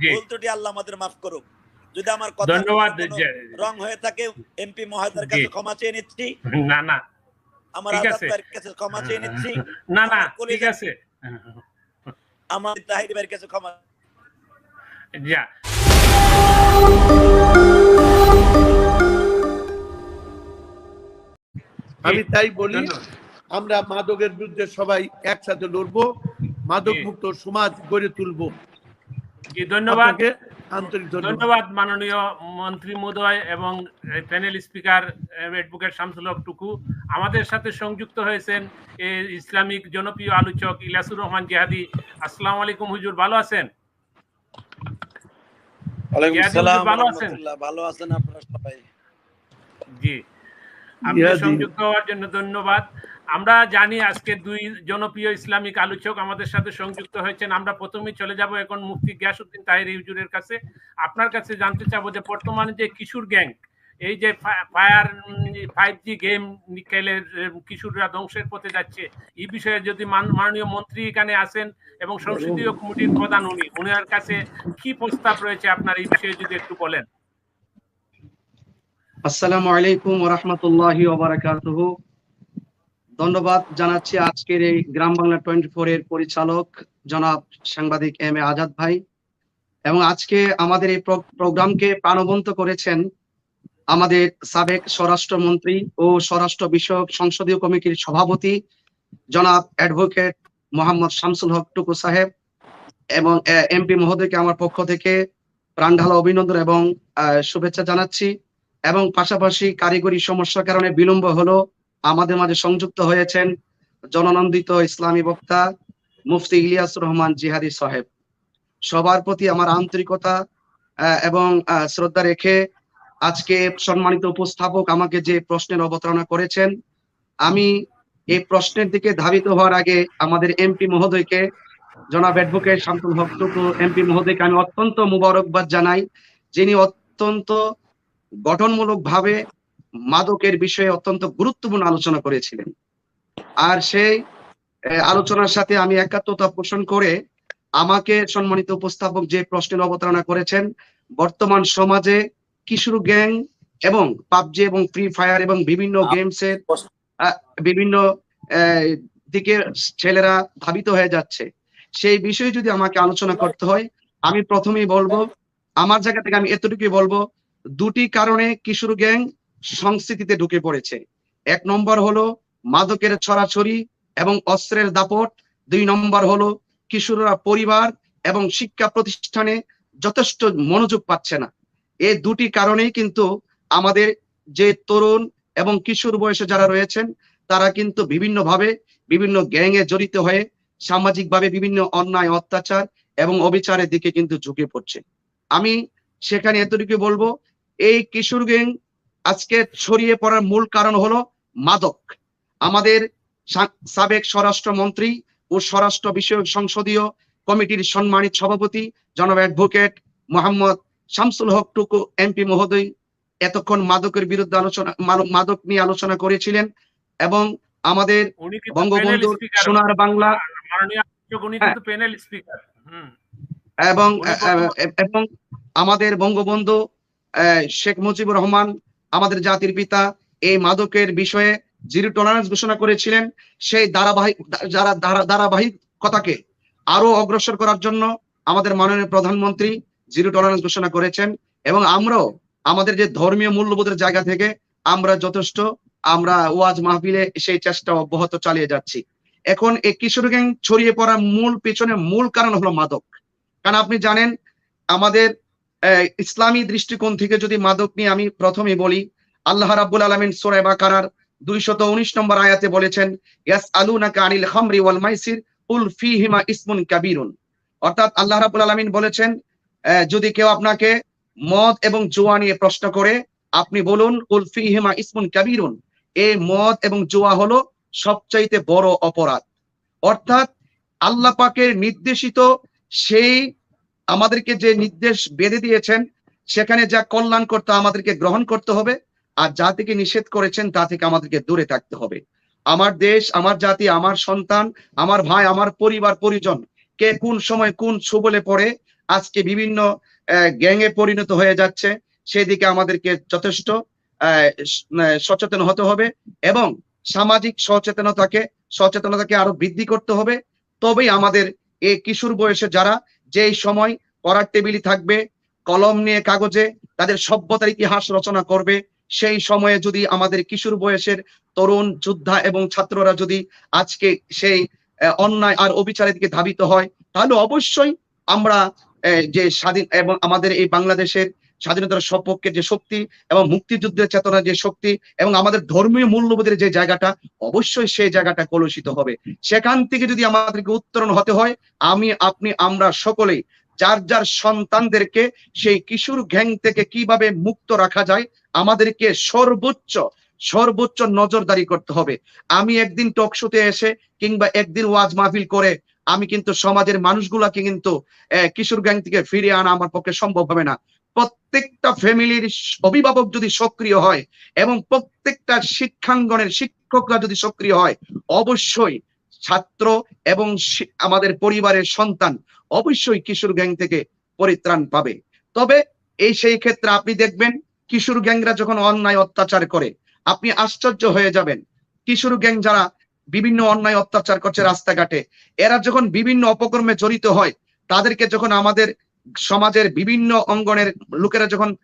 জি। ভুল ত্রুটি আল্লাহ আমাদের মাফ করুক। যদি আমার কথা ধন্যবাদ রং হয়ে থাকে এমপি মহোদয়ের জি। কাছে ক্ষমা চেয়ে নিচ্ছি। না না। আমার আজাদ কাছে ক্ষমা চেয়ে নিচ্ছি। না না ঠিক আছে। আমার তাহির ভাইয়ের কাছে ক্ষমা যা। আমি তাই বলি আমরা মাদকের বিরুদ্ধে সবাই একসাথে লড়বো। মাদক। মুক্ত সমাজ গড়ে তুলবো। জি ধন্যবাদ। আন্তরিক ধন্যবাদ। মাননীয় মন্ত্রী মহোদয় এবং panel speaker advocate Shamsul Haque Tuku. আমাদের সাথে সংযুক্ত হয়েছেন ইসলামিক জনপ্রিয় আলোচক ইলাসুর রহমান জিহাদি আসসালামু আলাইকুম হুজুর ভালো আছেন? ভালো আছেন? ভালো আছেন আপনারা সবাই। জি। আপনি সংযুক্ত হওয়ার জন্য ধন্যবাদ। আমরা জানি আজকে দুই জনপ্রিয় ইসলামিক আলোচক আমাদের সাথে সংযুক্ত হয়েছেন। আমরা প্রথমেই চলে যাব এখন মুফতি গিয়াসউদ্দিন তাহির হুজুরের কাছে। আপনার কাছে জানতে চাবো যে বর্তমানে যে কিশোর গ্যাং, এই যে ফায়ার ফাইভ জি গেম খেলে কিশোররা ধ্বংসের পথে যাচ্ছে, এই বিষয়ে যদি মান- মাননীয় মন্ত্রী এখানে আসেন এবং সংসদীয় কমিটির প্রধান উনি, উনার কাছে কি প্রস্তাব রয়েছে আপনার, এই বিষয়ে যদি একটু বলেন। আসসালামু আলাইকুম ওবারাকাতুহু ধন্যবাদ জানাচ্ছি আজকের এই গ্রাম বাংলা টোয়েন্টি ফোর এর পরিচালক জনাব সাংবাদিক এম এ আজাদ ভাই। এবং আজকে আমাদের এই প্রোগ্রামকে প্রাণবন্ত করেছেন আমাদের সাবেক স্বরাষ্ট্রমন্ত্রী ও স্বরাষ্ট্র বিষয়ক সংসদীয় কমিটির সভাপতি জনাব অ্যাডভোকেট মোহাম্মদ শামসুল হক টুকু সাহেব এবং এমপি মহোদয়কে আমার পক্ষ থেকে প্রাণঢালা অভিনন্দন এবং শুভেচ্ছা জানাচ্ছি। এবং পাশাপাশি কারিগরি সমস্যার কারণে বিলম্ব হলো আমাদের মাঝে সংযুক্ত হয়েছেন জননন্দিত ইসলামী বক্তা মুফতি ইলিয়াস রহমান জিহাদি সাহেব। সবার প্রতি আমার আন্তরিকতা এবং শ্রদ্ধা রেখে আজকে সম্মানিত উপস্থাপক আমাকে যে প্রশ্নের অবতারণা করেছেন, আমি এই প্রশ্নের দিকে ধাবিত হওয়ার আগে আমাদের এমপি মহোদয়কে, জনাব অ্যাডভোকেট হক টুকু, এমপি মহোদয়কে আমি অত্যন্ত মুবারকবাদ জানাই, যিনি অত্যন্ত গঠনমূলক ভাবে মাদকের বিষয়ে অত্যন্ত গুরুত্বপূর্ণ আলোচনা করেছিলেন। আর সেই আলোচনার সাথে আমি একাত্মতা পোষণ করে আমাকে সম্মানিত উপস্থাপক যে প্রশ্নের অবতারণা করেছেন বর্তমান সমাজে কিশোর গ্যাং এবং পাবজি এবং ফ্রি ফায়ার এবং বিভিন্ন গেমসের বিভিন্ন আহ, দিকে ছেলেরা ধাবিত হয়ে যাচ্ছে। সেই বিষয়ে যদি আমাকে আলোচনা করতে হয় আমি প্রথমেই বলব আমার জায়গা থেকে আমি এতটুকুই বলব দুটি কারণে কিশোর গ্যাং সংস্কৃতিতে ঢুকে পড়েছে। এক নম্বর হলো মাদকের ছড়াছড়ি এবং অস্ত্রের দাপট। দুই নম্বর হলো কিশোররা পরিবার এবং শিক্ষা প্রতিষ্ঠানে যথেষ্ট মনোযোগ পাচ্ছে না। এই দুটি কারণেই কিন্তু আমাদের যে তরুণ এবং কিশোর বয়সে যারা রয়েছেন, তারা কিন্তু বিভিন্নভাবে বিভিন্ন গ্যাংয়ে জড়িত হয়ে সামাজিকভাবে বিভিন্ন অন্যায়, অত্যাচার এবং অবিচারের দিকে কিন্তু ঝুঁকে পড়ছে। আমি সেখানে এতটুকু বলব, এই কিশোর গ্যাং আজকে ছড়িয়ে পড়ার মূল কারণ হলো মাদক। আমাদের সাবেক স্বরাষ্ট্রমন্ত্রী ও স্বরাষ্ট্র বিষয়ক সংসদীয় কমিটির সম্মানিত সভাপতি জনাব অ্যাডভোকেট মোহাম্মদ শামসুল হক টুকু এমপি মহোদয় এতক্ষণ মাদকের বিরুদ্ধে আলোচনা মাদক- নিয়ে আলোচনা করেছিলেন এবং আমাদের বঙ্গবন্ধুর সোনার বাংলা হুম। এবং এবং আমাদের বঙ্গবন্ধু আহ, শেখ মুজিবুর রহমান আমাদের জাতির পিতা এই মাদকের বিষয়ে জিরো টলারেন্স ঘোষণা করেছিলেন, সেই ধারাবাহিক, যারা ধারা- ধারাবাহিকতাকে আরও অগ্রসর করার জন্য আমাদের মাননীয় প্রধানমন্ত্রী জিরো টলারেন্স ঘোষণা করেছেন এবং আমরাও আমাদের যে ধর্মীয় মূল্যবোধের জায়গা থেকে আমরা যথেষ্ট, আমরা ওয়াজ মাহফিলে সেই চেষ্টা অব্যাহত চালিয়ে যাচ্ছি। এখন এই কিশোর গ্যাং ছড়িয়ে পড়ার মূল পেছনে মূল কারণ হলো মাদক। কারণ আপনি জানেন, আমাদের ইসলামী দৃষ্টিকোণ থেকে যদি মাদক নিয়ে আমি প্রথমে বলি, আল্লাহ রাব্বুল আলামিন সূরা বাকারার 219 নম্বর আয়াতে বলেছেন, ইয়াসআলুনাকা আনিল খামরি ওয়াল মাইসির, কুল ফীহিমা ইসমুন কাবীরুন। অর্থাৎ আল্লাহ রাব্বুল আলামিন বলেছেন যদি কেউ আপনাকে মদ এবং জুয়া নিয়ে প্রশ্ন করে, আপনি বলুন, কুল ফীহিমা ইসমুন কাবিরুন। এই মদ এবং জোয়া হলো সবচাইতে বড় অপরাধ। অর্থাৎ আল্লাহ পাকের নির্দেশিত সেই আমাদেরকে যে নির্দেশ বেঁধে দিয়েছেন, সেখানে যা কল্যাণ করতে আমাদেরকে গ্রহণ করতে হবে, আর যা থেকে নিষেধ করেছেন তা থেকে আমাদেরকে দূরে থাকতে হবে। আমার দেশ, আমার জাতি, আমার সন্তান, আমার ভাই, আমার পরিবার, পরিজন, কে কোন সময় কোন সুবলে পড়ে, আজকে বিভিন্ন গ্যাংয়ে পরিণত হয়ে যাচ্ছে, সেদিকে আমাদেরকে যথেষ্ট সচেতন হতে হবে এবং সামাজিক সচেতনতাকে সচেতনতাকে আরও বৃদ্ধি করতে হবে। তবেই আমাদের এই কিশোর বয়সে যারা যেই সময় পড়ার টেবিলে থাকবে, কলম নিয়ে কাগজে তাদের সভ্যতার ইতিহাস রচনা করবে, সেই সময়ে যদি আমাদের কিশোর বয়সের তরুণ যোদ্ধা এবং ছাত্ররা যদি আজকে সেই অন্যায় আর অবিচারের দিকে ধাবিত হয়, তাহলে অবশ্যই আমরা যে স্বাধীন এবং আমাদের এই বাংলাদেশের স্বাধীনতার সপক্ষে যে শক্তি এবং মুক্তিযুদ্ধের চেতনার যে শক্তি এবং আমাদের ধর্মীয় মূল্যবোধের যে জায়গাটা, অবশ্যই সেই জায়গাটা কলুষিত হবে। সেখান থেকে যদি আমাদেরকে উত্তরণ হতে হয়, আমি, আপনি, আমরা সকলেই, যার যার সন্তানদেরকে সেই কিশোর গ্যাং থেকে কীভাবে মুক্ত রাখা যায়, আমাদেরকে সর্বোচ্চ সর্বোচ্চ নজরদারি করতে হবে। আমি একদিন টকশোতে এসে কিংবা একদিন ওয়াজ মাহফিল করে, আমি কিন্তু সমাজের মানুষগুলাকে কিন্তু কিশোর গ্যাং থেকে ফিরিয়ে আনা আমার পক্ষে সম্ভব হবে না। প্রত্যেকটা ফ্যামিলির অভিভাবক যদি সক্রিয় হয় এবং প্রত্যেকটা শিক্ষাঙ্গনের শিক্ষকরা যদি সক্রিয় হয়, অবশ্যই ছাত্র এবং আমাদের পরিবারের সন্তান অবশ্যই কিশোর গ্যাং থেকে পরিত্রাণ পাবে। তবে এই সেই ক্ষেত্রে আপনি দেখবেন কিশোর গ্যাংরা যখন অন্যায় অত্যাচার করে, আপনি আশ্চর্য হয়ে যাবেন। কিশোর গ্যাং যারা বিভিন্ন অন্যায় অত্যাচার করছে রাস্তাঘাটে, এরা যখন বিভিন্ন অপকর্মে জড়িত হয়, তাদেরকে যখন আমাদের সমাজের বিভিন্ন অঙ্গনের লোকেরা যখন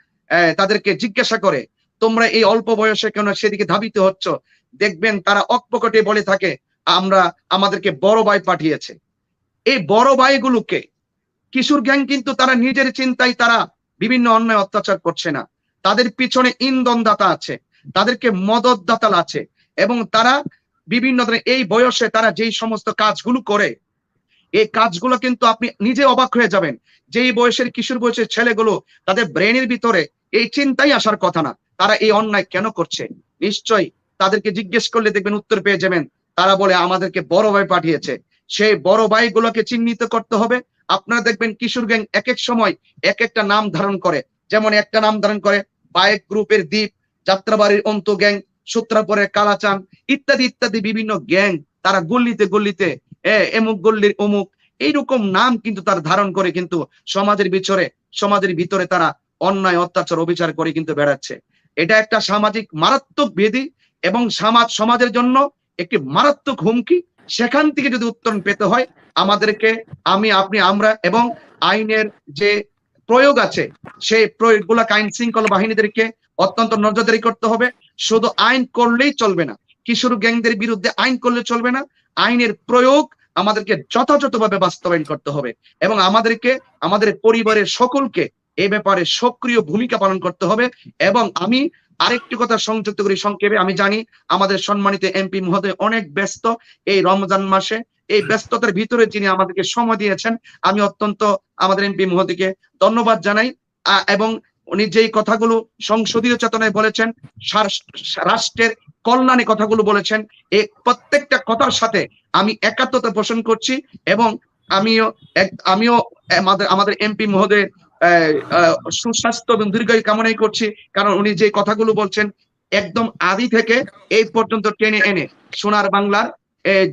তাদেরকে জিজ্ঞাসা করে, তোমরা এই অল্প বয়সে কেন সেদিকে ধাবিত হচ্ছ? দেখবেন তারা অকপকটে বলে থাকে, আমরা, আমাদেরকে বড় ভাই পাঠিয়েছে। এই বড় ভাইগুলোকে, কিশোর গ্যাং কিন্তু তারা নিজের চিন্তায় তারা বিভিন্ন অন্যায় অত্যাচার করছে না। তাদের পিছনে ইন্ধনদাতা আছে, তাদেরকে মদতদাতা আছে এবং তারা বিভিন্ন ধরনের, এই বয়সে তারা যেই সমস্ত কাজগুলো করে এই কাজগুলো কিন্তু আপনি নিজে অবাক হয়ে যাবেন। যেই বয়সের কিশোর বয়সের ছেলেগুলো তাদের ব্রেনের ভিতরে এই চিন্তাই আসার কথা না। তারা এই অন্যায় কেন করছে? নিশ্চয়ই তাদেরকে জিজ্ঞেস করলে দেখবেন উত্তর পেয়ে যাবেন। তারা বলে, আমাদেরকে বড় ভাই পাঠিয়েছে। সেই বড় ভাইগুলোকে চিহ্নিত করতে হবে। আপনারা দেখবেন কিশোর গ্যাং এক এক সময় এক একটা নাম ধারণ করে। যেমন একটা নাম ধারণ করে, বায়েক গ্রুপের দ্বীপ, যাত্রাবাড়ির অন্ত গ্যাং, সূত্রাপুরের কালাচান ইত্যাদি ইত্যাদি বিভিন্ন গ্যাং তারা গল্লিতে গল্লিতে এমুক গল্লির অমুক, এইরকম নাম কিন্তু তার ধারণ করে কিন্তু সমাজের ভিতরে সমাজের ভিতরে তারা অন্যায়, অত্যাচার, অবিচার করে কিন্তু বেড়াচ্ছে। এটা একটা সামাজিক মারাত্মক বেদি এবং সমাজ, সমাজের জন্য একটি মারাত্মক হুমকি। সেখান থেকে যদি উত্তরণ পেতে হয়, আমাদেরকে, আমি, আপনি, আমরা এবং আইনের যে প্রয়োগ আছে, সেই প্রয়োগগুলা আইন শৃঙ্খলা বাহিনীদেরকে অত্যন্ত নজরদারি করতে হবে। শুধু আইন করলেই চলবে না। কিশোর গ্যাংদের বিরুদ্ধে আইন করলে চলবে না। আইনের প্রয়োগ আমাদেরকে যথাযথভাবে বাস্তবায়ন করতে হবে এবং আমাদেরকে, আমাদের পরিবারের সকলকে এ ব্যাপারে সক্রিয় ভূমিকা পালন করতে হবে এবং আমি আরেকটি কথা সংযুক্ত করি সংক্ষেপে, আমি জানি আমাদের সম্মানিত এমপি মহোদয় অনেক ব্যস্ত এই রমজান মাসে। এই ব্যস্ততার ভিতরে যিনি আমাদেরকে সময় দিয়েছেন, আমি অত্যন্ত আমাদের এমপি মহোদয়কে ধন্যবাদ জানাই। এবং উনি যেই কথাগুলো সংসদীয় চেতনায় বলেছেন রাষ্ট্রের কল্যাণে কথাগুলো বলেছেন এই প্রত্যেকটা কথার সাথে আমি একাত্মতা পোষণ করছি এবং আমিও আমিও আমাদের আমাদের এমপি মহোদয় সুস্বাস্থ্য এবং দীর্ঘায়ু কামনাই করছি। কারণ উনি যে কথাগুলো বলছেন একদম আদি থেকে এই পর্যন্ত টেনে এনে সোনার বাংলার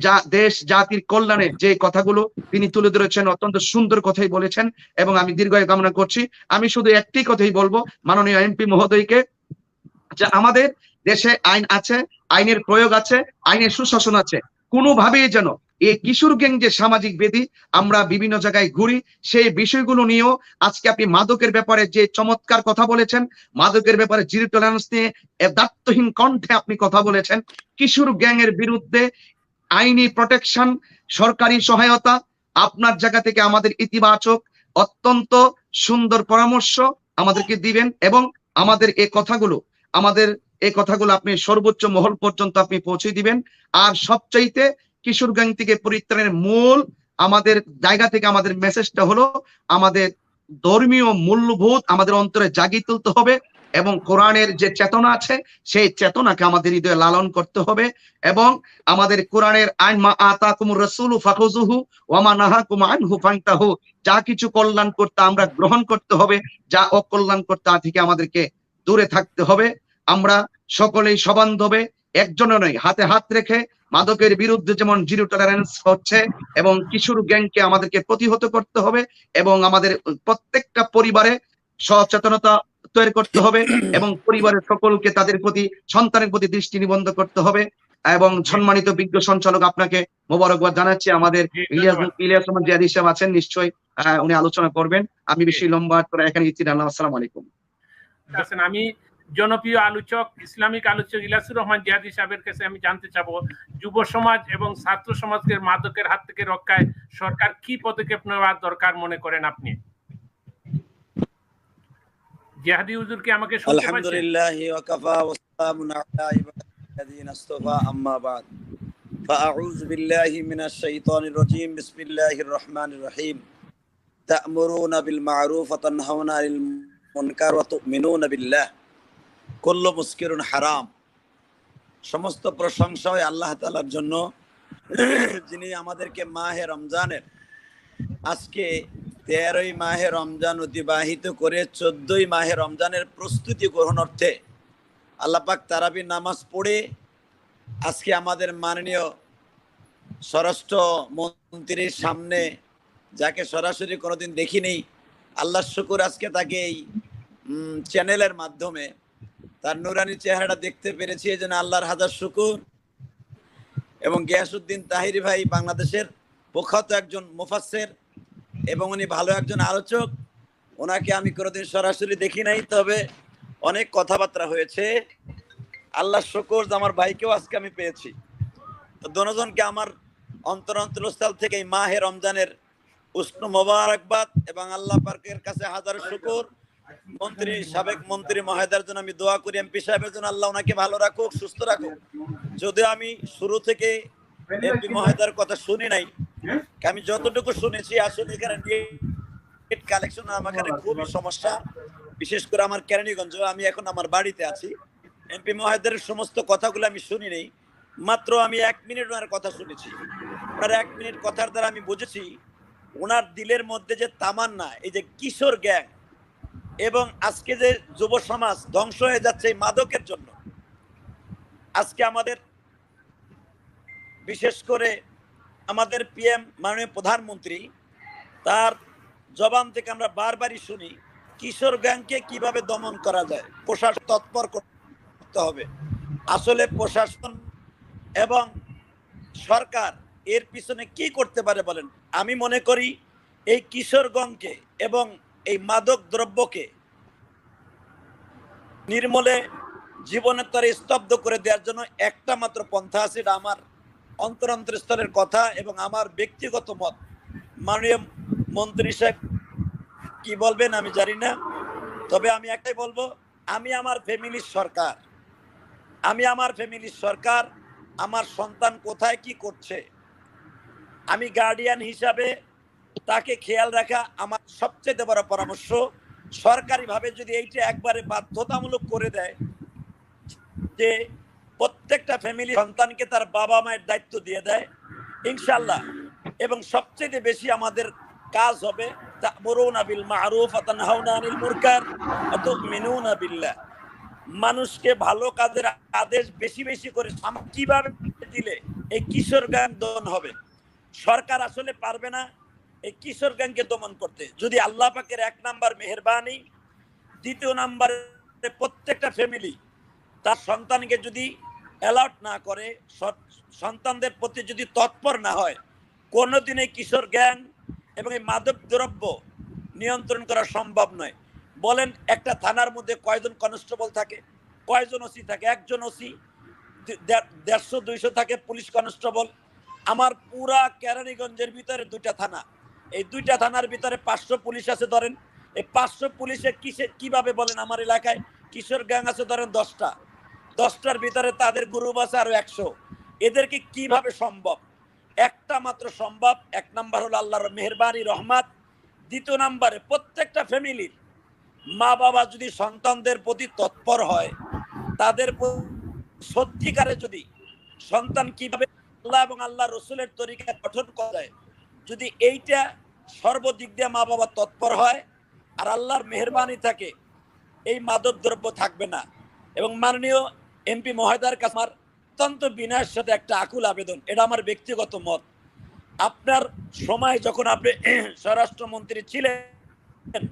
যা, দেশ, জাতির কল্যাণে যে কথাগুলো তিনি তুলে ধরেছেন অত্যন্ত সুন্দর কথাই বলেছেন এবং আমি দীর্ঘায়ু কামনা করছি। আমি শুধু একটি কথাই বলব, মাননীয় এমপি মহোদয়কে, যে আমাদের দেশে আইন আছে, আইনের প্রয়োগ আছে, আইনের সুশাসন আছে। কোনোভাবেই যেন এই কিশোর গ্যাং যে সামাজিক বেদি আমরা বিভিন্ন জায়গায় ঘুরি, সেই বিষয়গুলো নিয়েও আজকে আপনি মাদকের ব্যাপারে যে চমৎকার কথা বলেছেন, মাদকের ব্যাপারে জিরো টলারেন্স নিয়ে এ দায়িত্বহীন কণ্ঠে আপনি কথা বলেছেন, কিশোর গ্যাং এর বিরুদ্ধে আইনি প্রোটেকশন সরকারি সহায়তা, আপনার জায়গা থেকে আমাদের ইতিবাচক, অত্যন্ত সুন্দর পরামর্শ আমাদেরকে দিবেন এবং আমাদের এই কথাগুলো, আমাদের এই কথাগুলো আপনি সর্বোচ্চ মহল পর্যন্ত আপনি পৌঁছে দিবেন। আর সবচাইতে কিশোর গ্যাং থেকে পরিত্রাণের মূল আমাদের জায়গা থেকে আমাদের মেসেজটা হলো, আমাদের ধর্মীয় মূল্যবোধ আমাদের অন্তরে জাগিয়ে তুলতে হবে এবং কোরআনের যে চেতনা আছে, সেই চেতনাকে আমাদের হৃদয়ে লালন করতে হবে এবং আমাদের কোরআনের আইন, মা আতাকুম রাসূলু ফাখুযুহু ওয়া মা নাহাকুম আনহু ফান্তাহু। যা কিছু কল্যাণ করতে আমরা গ্রহণ করতে হবে, যা অকল্যাণ করতে থেকে আমাদেরকে দূরে থাকতে হবে। আমরা সকলেই সবান্ধবে একজনে নয় হাতে হাত রেখে মাদকের বিরুদ্ধে যেমন জিরো টলারেন্স হচ্ছে এবং কিশোর গ্যাংকে আমাদেরকে প্রতিহত করতে হবে এবং আমাদের প্রত্যেকটা পরিবারে সচেতনতা তৈরি করতে হবে এবং পরিবারের সকলকে তাদের প্রতি সন্তানের প্রতি দৃষ্টি নিবন্ধ করতে হবে এবং সম্মানিত বিজ্ঞ সঞ্চালক আপনাকে মোবারকবাদ জানাচ্ছি। আমাদের ইলিয়াস রহমান জিয়াদি সাহেব আছেন নিশ্চয়ই উনি আলোচনা করবেন। আমি বেশি লম্বা করে এখানে ইতি আসসালামু আলাইকুম। আমি জনপ্রিয় আলোচক ইসলামিক আলোচক ইলাসুর রহমান জিয়াদি সাহেবের কাছে আমি জানতে চাবো যুব সমাজ এবং ছাত্র সমাজকে মাদকের হাত থেকে রক্ষায় সরকার কি পদক্ষেপ নেওয়া দরকার মনে করেন আপনি জিহাদি হুজুর কি আমাকে শুনতে পাচ্ছেন আলহামদুলিল্লাহ ওয়াকাফা ওয়াসসালামু আলা ইবাদিল্লাযিনা ইসতাফা আম্মা বাদ فأعوذ بالله من الشيطان الرجيم بسم الله الرحمن الرحيم تأمرون بالمعروف وتنهون عن المنكر وتؤمنون بالله করল মুস্কিরুন হারাম। সমস্ত প্রশংসা আল্লাহ তালার জন্য। যিনি আমাদেরকে মাহে রমজানের, আজকে তেরোই মাহে রমজান অতিবাহিত করে চোদ্দই মাহে রমজানের প্রস্তুতি গ্রহণ অর্থে আল্লাপাক তারাবি নামাজ পড়ে আজকে আমাদের মাননীয় স্বরাষ্ট্র মন্ত্রীর সামনে, যাকে সরাসরি কোনোদিন দেখিনি আল্লাহ শুকুর আজকে তাকে এই চ্যানেলের মাধ্যমে তার নুরানি চেহারাটা দেখতে পেরেছি এই জন্য আল্লাহর হাজার শুকুর। এবং গিয়াসুদ্দিন তাহিরি ভাই বাংলাদেশের প্রখ্যাত একজন মুফাসের এবং উনি ভালো একজন আলোচক। ওনাকে আমি কোনোদিন সরাসরি দেখি নাই, তবে অনেক কথাবার্তা হয়েছে। আল্লাহ শকর আমার ভাইকেও আজকে আমি পেয়েছি। তো দনোজনকে আমার অন্তর অন্তরস্থল থেকে এই মাহে রমজানের উষ্ণ মোবারকবাদ এবং আল্লাহ পার্কের কাছে হাজার শুকর। মন্ত্রী, সাবেক মন্ত্রী মহেদার জন্য আমি দোয়া করি, এমপি সাহেবের জন্য আল্লাহ ওনাকে ভালো রাখুক, সুস্থ রাখুক। যদিও আমি শুরু থেকে এমপি মহেদার কথা শুনি নাই আমি যতটুকু শুনেছি, আসলে এখানে কালেকশন আমার খুবই সমস্যা। বিশেষ করে আমার কেরানীগঞ্জ, আমি এখন আমার বাড়িতে আছি। এমপি মহেদারের সমস্ত কথাগুলো আমি শুনি নেই, মাত্র আমি এক মিনিট ওনার কথা শুনেছি। ওনার এক মিনিট কথার দ্বারা আমি বুঝেছি, ওনার দিলের মধ্যে যে তামান্না, এই যে কিশোর গ্যাং এবং আজকে যে যুব সমাজ ধ্বংস হয়ে যাচ্ছে এই মাদকের জন্য, আজকে আমাদের বিশেষ করে আমাদের পিএম মাননীয় প্রধানমন্ত্রী, তার জবান থেকে আমরা বারবারই শুনি, কিশোর গ্যাংকে কীভাবে দমন করা যায়, প্রশাসন তৎপর করতে হবে। আসলে প্রশাসন এবং সরকার এর পিছনে কি করতে পারে বলেন? আমি মনে করি এই কিশোরগঞ্জকে এবং এই মাদক দ্রব্যকে নির্মলে জীবনের তরে স্তব্ধ করে দেওয়ার জন্য একটা মাত্র পন্থা আছে, এটা আমার অন্তরন্তর স্তরের কথা এবং আমার ব্যক্তিগত মত। মাননীয় মন্ত্রী সাহেব কি বলবেন আমি জানি না, তবে আমি একটাই বলব, আমি আমার ফ্যামিলির সরকার। আমি আমার ফ্যামিলির সরকার, আমার সন্তান কোথায়, কি করছে? আমি গার্ডিয়ান হিসাবে তাকে খেয়াল রাখা আমার সবচেয়ে বড় পরামর্শ। সরকারিভাবে যদি এইটা একবারে বাধ্যতামূলক করে দেয়, যে প্রত্যেকটা ফ্যামিলি সন্তানকে তার বাবা মায়ের দায়িত্ব দিয়ে দেয় ইনশাল্লাহ এবং সবচেয়ে বেশি আমাদের কাজ হবে আনিল মানুষকে ভালো কাজের আদেশ বেশি বেশি করে কীভাবে দিলে এই কিশোর গান দমন হবে? সরকার আসলে পারবে না এই কিশোর গানকে দমন করতে। যদি আল্লাহ পাকের এক নাম্বার মেহরবানি, দ্বিতীয় নাম্বারে প্রত্যেকটা ফ্যামিলি তার সন্তানকে যদি অ্যালাউট না করে সন্তানদের প্রতি যদি তৎপর না হয় কোনোদিনই কিশোর জ্ঞান এবং এই মাদক দ্রব্য নিয়ন্ত্রণ করা সম্ভব নয়। বলেন, একটা থানার মধ্যে কয়জন কনস্টেবল থাকে? কয়জন ওসি থাকে? একজন ওসি দেড়শো, দুইশো থাকে পুলিশ কনস্টেবল আমার পুরা কেরানীগঞ্জের ভিতরে দুইটা থানা। এই দুইটা থানার ভিতরে পাঁচশো পুলিশ আছে ধরেন। এই পাঁচশো পুলিশে কিসে কীভাবে বলেন আমার এলাকায়? কিশোর গ্যাং আছে ধরেন দশটা। দশটার ভিতরে তাদের গ্রুপ আছে আরও একশো। এদেরকে কীভাবে সম্ভব? একটা মাত্র সম্ভব, এক নাম্বার হলো আল্লাহর মেহরবানি, রহমাত। দ্বিতীয় নাম্বারে প্রত্যেকটা ফ্যামিলির মা বাবা যদি সন্তানদের প্রতি তৎপর হয়, তাদের সত্যিকারে যদি সন্তান কীভাবে আল্লাহ এবং আল্লাহ রসুলের তরিকা গঠন করা যদি এইটা সর্বদিক দিয়ে মা বাবা তৎপর হয় আর আল্লাহর মেহরবানি থাকে, এই মাদক দ্রব্য থাকবে না। এবং মাননীয় এমপি মহোদয়ের কাছে আমার অত্যন্ত বিনয়ের সাথে একটা আকুল আবেদন, এটা আমার ব্যক্তিগত মত। আপনার সময় যখন আপনি স্বরাষ্ট্রমন্ত্রী ছিলেন,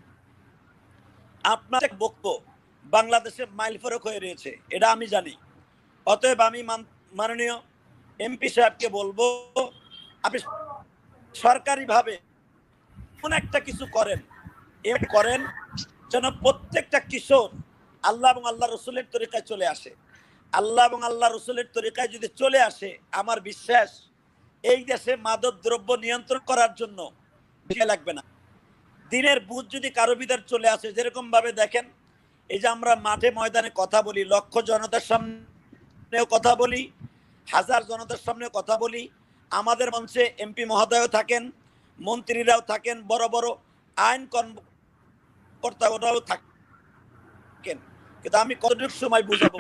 আপনার এক বক্তব্য বাংলাদেশে মাইল ফরক হয়ে রয়েছে, এটা আমি জানি। অতএব আমি মান- মাননীয় এমপি সাহেবকে বলব, আপনি সরকারিভাবে কোন একটা কিছু করেন এ করেন যেন প্রত্যেকটা কিশোর আল্লাহ এবং আল্লাহ রসুলের তরিকায় চলে আসে। আল্লাহ এবং আল্লাহ রসুলের তরিকায় যদি চলে আসে, আমার বিশ্বাস এই দেশে মাদক দ্রব্য নিয়ন্ত্রণ করার জন্য লাগবে না। দিনের বুধ যদি কারও ভিতর চলে আসে, যেরকম ভাবে দেখেন, এই যে আমরা মাঠে ময়দানে কথা বলি, লক্ষ জনতার সামনেও কথা বলি, হাজার জনতার সামনে কথা বলি, আমাদের মঞ্চে এমপি মহোদয়ও থাকেন মন্ত্রীরাও থাকেন, বড় বড় আইন কর্মকর্তারাও থাকেন। কিন্তু আমি কতটুকু সময় বুঝাবো?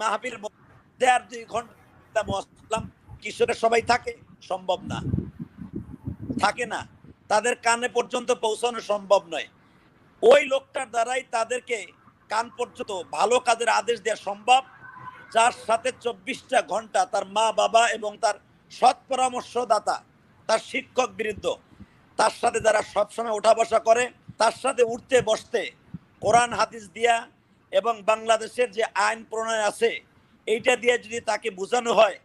মাহফিল দেড় দুই ঘণ্টা বসলাম কিশোরের সবাই থাকে, সম্ভব না। থাকে না। তাদের কানে পর্যন্ত পৌঁছানো সম্ভব নয়। ওই লোকটার দ্বারাই তাদেরকে কান পর্যন্ত ভালো কাজের আদেশ দেওয়া সম্ভব, যার সাথে চব্বিশটা ঘণ্টা তার মা বাবা এবং তার সৎ পরামর্শদাতা তার শিক্ষক বিরুদ্ধ তার সাথে যারা সবসময় ওঠা বসা করে, তার সাথে উঠতে বসতে, কোরআন হাদিস দিয়া এবং বাংলাদেশের যে আইন প্রণয় আছে, এইটা দিয়ে যদি তাকে বোঝানো হয়,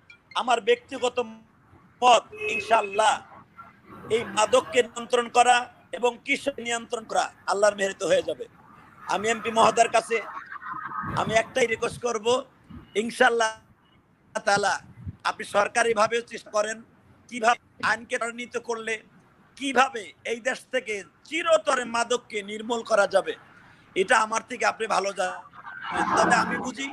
আমার ব্যক্তিগত মত ইনশাল্লাহ এই মাদককে নিয়ন্ত্রণ করা এবং কিশোর নিয়ন্ত্রণ করা আল্লাহর মেহরিত হয়ে যাবে। আমি এমপি মহোদয়ের কাছে আমি একটাই রিকোয়েস্ট করব ইনশাল্লাহ তালা আপনি সরকারিভাবেও চেষ্টা করেন কীভাবে আইনকে ত্বরান্বিত করলে, কীভাবে এই দেশ থেকে চিরতরে মাদককে নির্মূল করা যাবে, এটা আমার থেকে আপনি ভালো জানেন। তবে আমি বুঝি,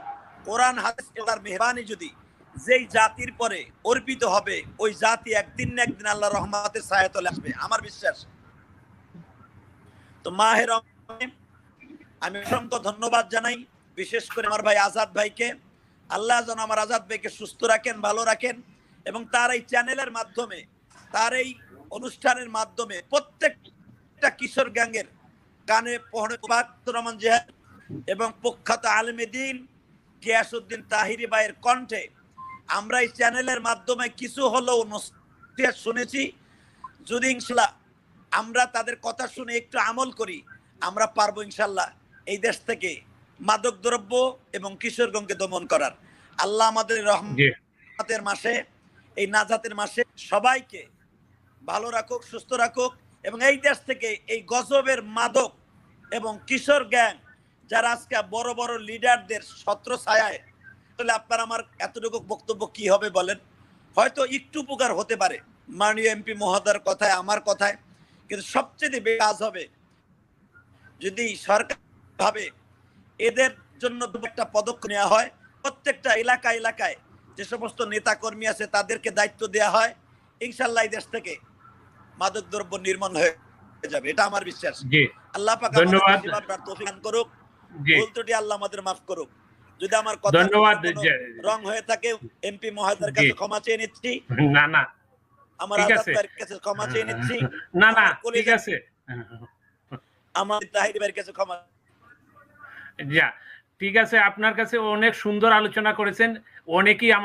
কোরআন, হাদিস তার মেহবানি যদি যেই জাতির পরে অর্পিত হবে, ওই জাতি একদিন না একদিন আল্লাহ রহমাতের সায়াতলে আসবে, আমার বিশ্বাস। তো মাহের আমি অসংখ্য ধন্যবাদ জানাই, বিশেষ করে আমার ভাই আজাদ ভাইকে। আল্লাহ যেন আমার আজাদ ভাইকে সুস্থ রাখেন, ভালো রাখেন। এবং তার এই চ্যানেলের মাধ্যমে তার এই অনুষ্ঠানের মাধ্যমে প্রত্যেকটা কিশোর গ্যাংয়ের কানে পহনে রহমান জেহাদ এবং প্রখ্যাত আলমে দিন গিয়াসুদ্দিন তাহিরি ভাইয়ের কণ্ঠে আমরা এই চ্যানেলের মাধ্যমে কিছু হলেও শুনেছি। যদি ইনশাল্লাহ আমরা তাদের কথা শুনে একটু আমল করি আমরা পারব ইনশাল্লাহ এই দেশ থেকে মাদক দ্রব্য এবং কিশোরগঞ্জকে দমন করার। আল্লাহ আমাদের রহমতের মাসে এই নাজাতের মাসে সবাইকে ভালো রাখুক, সুস্থ রাখুক এবং এই দেশ থেকে এই গজবের মাদক এবং কিশোর গ্যাং যারা আজকে বড় বড় লিডারদের ছত্র ছায়ায়, তাহলে আপনার আমার এতটুকু বক্তব্য কি হবে বলেন? হয়তো একটু উপকার হতে পারে, মাননীয় এমপি মহোদয়ের কথায়, আমার কথায়, কিন্তু সবচেয়ে কাজ হবে যদি সরকার ভাবে এদের জন্য একটা পদক্ষেপ নেওয়া হয়, প্রত্যেকটা এলাকা, এলাকায় যে সমস্ত নেতা কর্মী আছে তাদেরকে দায়িত্ব দেওয়া হয় ইনশাল্লাহ এই দেশ থেকে মাদক দ্রব্য নির্মাণ হয়ে যাবে। এটা আমার বিশ্বাস। আল্লাহ পাক ধন্যবাদ। করুক। ভুল ত্রুটি আল্লাহ আমাদের মাফ করুক। যদি আমার কথা ধন্যবাদ। রং হয়ে থাকে এমপি মহোদয়ের কাছে ক্ষমা চেয়ে নিচ্ছি। না না। আমার ঠিক আজাদ আছে। ভাইয়ের কাছে ক্ষমা চেয়ে নিচ্ছি। না না ঠিক আছে। আমার তাহির ভাইয়ের কাছে ক্ষমা যা ঠিক আছে আপনার কাছে অনেক সুন্দর আলোচনা করেছেন। অনেকেই আমার